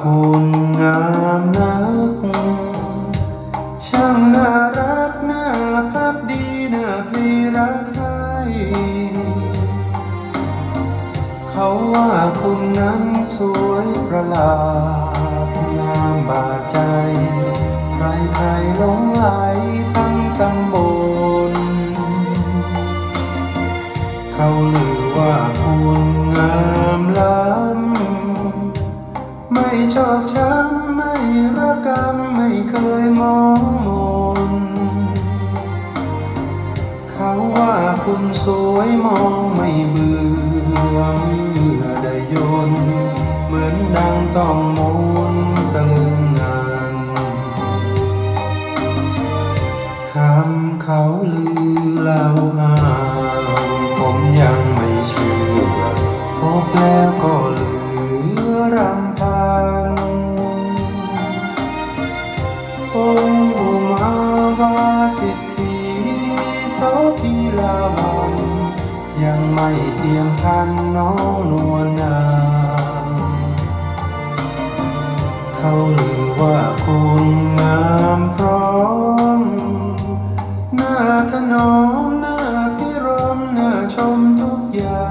คุณงามนัก ช่างน่ารักน่าพักดีน่าพลีรักใครเขาว่าคุณนั้นสวยประหลาดงามบาดใจ ใครใครหลงไหลทั้งตำบล เขาลือว่าคุณงามล้าน ไม่ชอบช้ำไม่ระกำไม่เคยมองมน เขาว่าคุณสวยมองไม่เบื่อเมื่อได้ยนเหมือนดังต้องมนตะลึงงานคำเขาลือเล่าหา สิทธิโสพีลาวันยังไม่เทียมทันน้องนวลนางเขาลือว่าคุณงามพร้อม หน้าถนอมหน้าพิรมหน้าชมทุกอย่า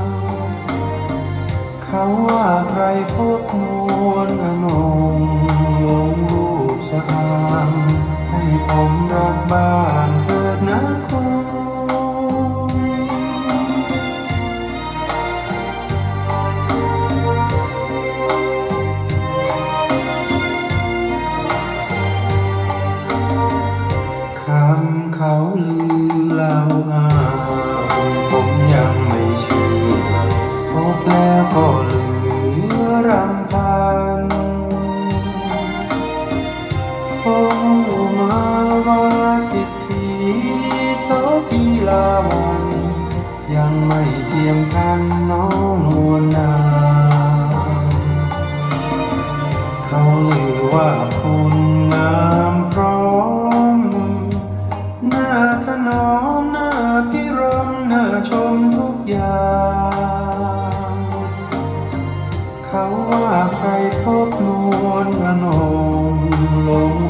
ง เขาว่าใครพบ เขาลือเล่าอ้างผมยังไม่เชื่อพบแล้วก็เหลือรำพันองค์อุมาวาสิทธิโสพีลาวันยังไม่เทียมทันน้องนวลนาเขาลือว่าคุณงาม ใครพบนวลอนงลง